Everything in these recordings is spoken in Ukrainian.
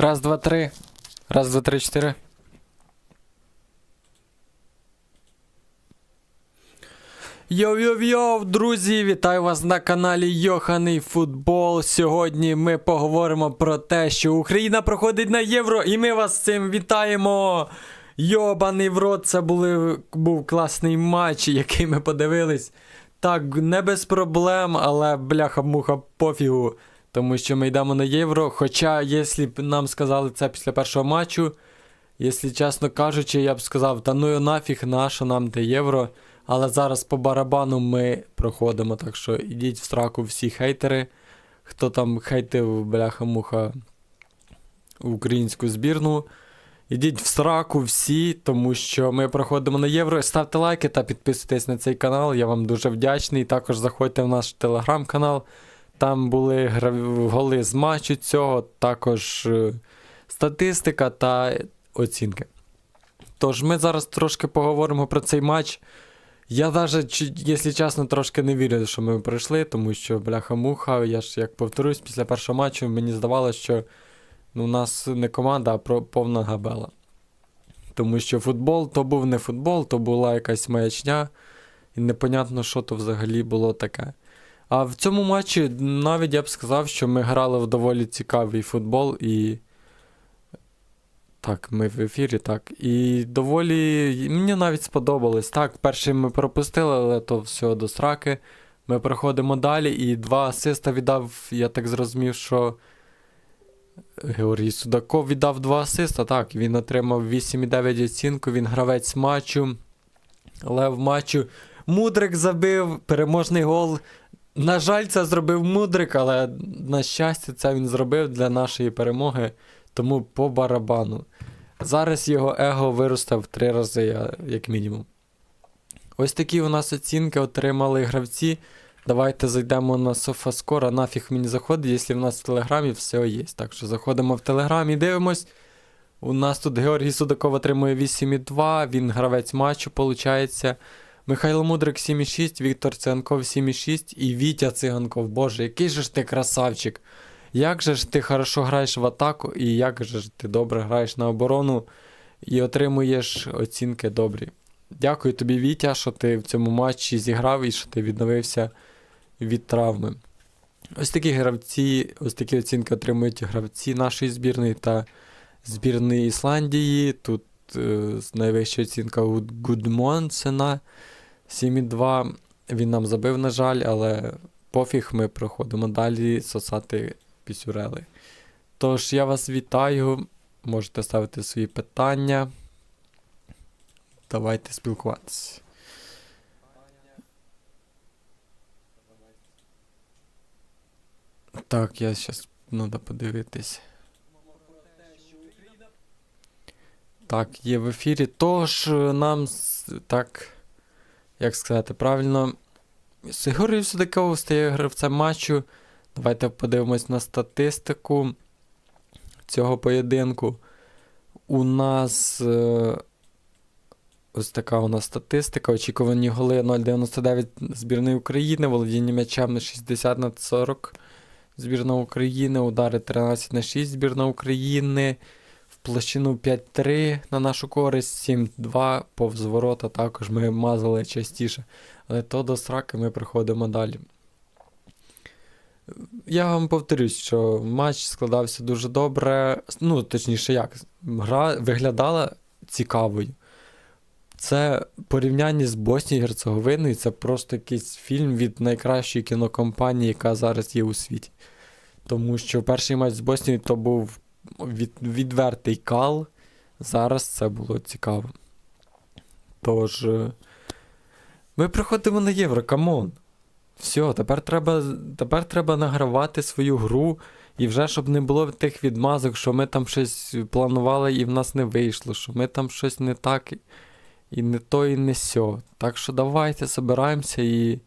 Раз, два, три. Раз, два, три, чотири. Йоу-йоу-йоу, друзі, вітаю вас на каналі Йоханий Футбол. Сьогодні ми поговоримо про те, що Україна проходить на євро, і ми вас з цим вітаємо. Йобаний в рот, це були, був класний матч, який ми подивились. Так, не без проблем, але бляха-муха пофігу. Тому що ми йдемо на євро. Хоча, якщо б нам сказали це після першого матчу, якщо чесно кажучи, я б сказав, та ну нафіг, нащо нам те євро. Але зараз по барабану ми проходимо, так що ідіть в сраку всі хейтери. Хто там хейтив бляха-муха українську збірну. Ідіть в сраку всі, тому що ми проходимо на євро. Ставте лайки та підписуйтесь на цей канал. Я вам дуже вдячний. Також заходьте в наш телеграм-канал. Там були голи з матчу цього, також е, статистика та оцінки. Тож ми зараз трошки поговоримо про цей матч. Я навіть, якщо чесно, трошки не вірю, що ми пройшли, тому що бляха-муха, я ж як повторюсь, після першого матчу мені здавалося, що ну, у нас не команда, а повна габела. Тому що футбол то був не футбол, то була якась маячня, і непонятно, що то взагалі було таке. А в цьому матчі навіть я б сказав, що ми грали в доволі цікавий футбол і. Так, ми в ефірі, так. І доволі. Мені навіть сподобалось. Так, перший ми пропустили, але то все до сраки. Ми проходимо далі, і два асиста віддав, я так зрозумів, що. Георгій Судаков віддав два асиста. Так, він отримав 8,9 оцінку, він гравець матчу. Але в матчу Мудрик забив переможний гол. На жаль, це зробив Мудрик, але на щастя, це він зробив для нашої перемоги. Тому по барабану. Зараз його его виросте в три рази, як мінімум. Ось такі у нас оцінки отримали гравці. Давайте зайдемо на SofaScore, нафіг мені заходить, якщо в нас в Телеграмі все є. Так що заходимо в Телеграм і дивимось. У нас тут Георгій Судаков отримує 8,2, він гравець матчу, виходить. Михайло Мудрик 7,6, Віктор Циганков 7,6 і Вітя Циганков. Боже, який же ж ти красавчик! Як же ж ти хорошо граєш в атаку, і як же ж ти добре граєш на оборону і отримуєш оцінки добрі. Дякую тобі, Вітя, що ти в цьому матчі зіграв і що ти відновився від травми. Ось такі гравці, ось такі оцінки отримують гравці нашої збірної та збірної Ісландії. Тут найвища оцінка у Гудмонсена 7,2. Він нам забив, на жаль, але пофіг, ми проходимо далі сосати пісюрели. Тож я вас вітаю. Можете ставити свої питання. Давайте спілкуватися. Так, я зараз треба подивитись. Так, є в ефірі. Тож е, нам так, як сказати правильно, Сигурів Судаков стає гравцем матчу. Давайте подивимось на статистику цього поєдинку. У нас е, ось така у нас статистика. Очікувані голи 0,99 збірної України, володіння м'ячем на 60 на 40 збірна України, удари 13 на 6 збірна України. Площину 5-3 на нашу користь, 7-2 повз ворота також ми мазали частіше. Але то до сраки ми приходимо далі. Я вам повторюсь, що матч складався дуже добре. Ну, точніше, як, гра виглядала цікавою. Це порівняння з Боснією і Герцеговиною, це просто якийсь фільм від найкращої кінокомпанії, яка зараз є у світі. Тому що перший матч з Боснією то був від, відвертий кал. Зараз це було цікаво. Тож, е, ми приходимо на євро, камон. Все, тепер треба, тепер треба награвати свою гру, і вже щоб не було тих відмазок, що ми там щось планували і в нас не вийшло, що ми там щось не так, і не то, і не сьо. Так що давайте збираємося і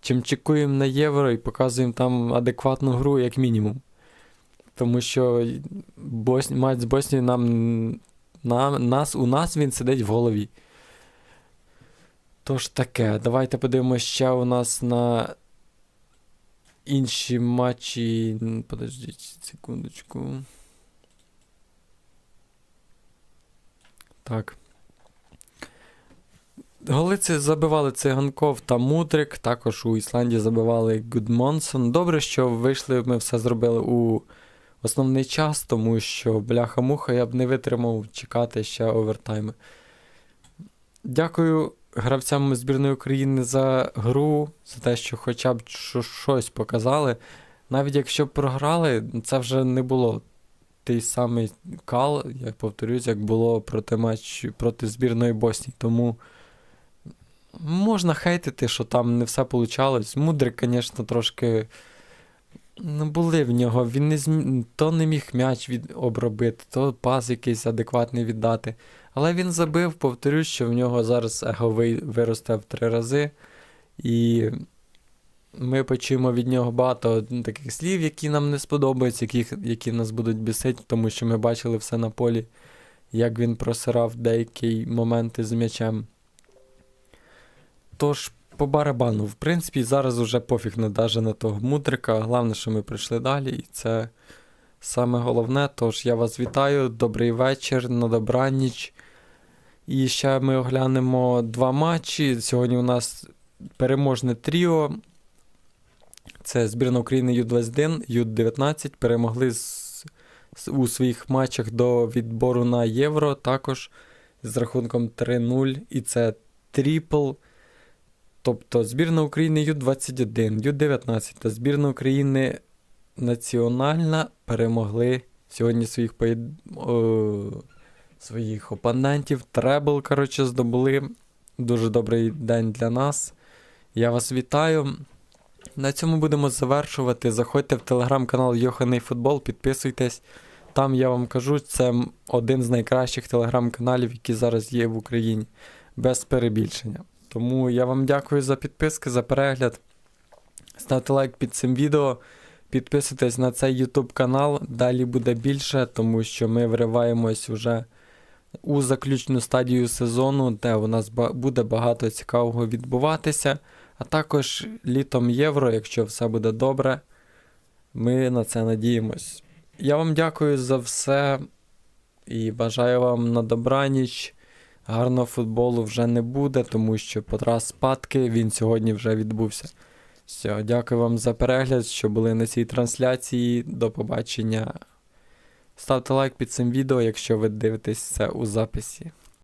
чимчикуємо на євро і показуємо там адекватну гру, як мінімум. Тому що Бос... матч з Боснією нам, нам, нас, у нас він сидить в голові. Тож таке, давайте подивимося ще у нас на інші матчі. Подождіть секундочку. Так. Голи це забивали Циганков та Мудрик. Також у Ісландії забивали Гудмонсон. Добре, що вийшли, ми все зробили у основний час, тому що бляха-муха я б не витримав чекати ще овертайми. Дякую гравцям збірної України за гру, за те, що хоча б щось показали. Навіть якщо програли, це вже не було той самий кал, я повторюсь, як було проти матч проти збірної Боснії. Тому можна хейтити, що там не все вийшло. Мудрик, звісно, трошки. Ну, були в нього. Він не зм... то не міг м'яч від... обробити, то пас якийсь адекватний віддати. Але він забив, повторюсь, що в нього зараз его ви- виросте в три рази. І ми почуємо від нього багато таких слів, які нам не сподобаються, яких, які нас будуть бісити, тому що ми бачили все на полі, як він просирав деякі моменти з м'ячем. Тож, по барабану, в принципі, зараз уже пофіг не на того мудрика. Головне, що ми прийшли далі, і це саме головне. Тож я вас вітаю, добрий вечір, на добраніч. І ще ми оглянемо два матчі. Сьогодні у нас переможне тріо. Це збірна України Ю-21, Ю-19 перемогли з, з- у своїх матчах до відбору на Євро також з рахунком 3-0. І це трипл. Тобто збірна України Ю-21, Ю-19 та збірна України національна перемогли сьогодні своїх поєд... о, своїх опонентів. Требл, коротше, здобули. Дуже добрий день для нас. Я вас вітаю. На цьому будемо завершувати. Заходьте в телеграм-канал Йоханий Футбол, підписуйтесь. Там я вам кажу, це один з найкращих телеграм-каналів, які зараз є в Україні. Без перебільшення. Тому я вам дякую за підписки, за перегляд. Ставте лайк під цим відео. Підписуйтесь на цей YouTube канал. Далі буде більше, тому що ми вриваємось уже у заключну стадію сезону, де у нас буде багато цікавого відбуватися. А також літом євро, якщо все буде добре, ми на це надіємось. Я вам дякую за все і бажаю вам на добраніч. Гарного футболу вже не буде, тому що потрас спадки, він сьогодні вже відбувся. Все, дякую вам за перегляд, що були на цій трансляції. До побачення. Ставте лайк під цим відео, якщо ви дивитесь це у записі.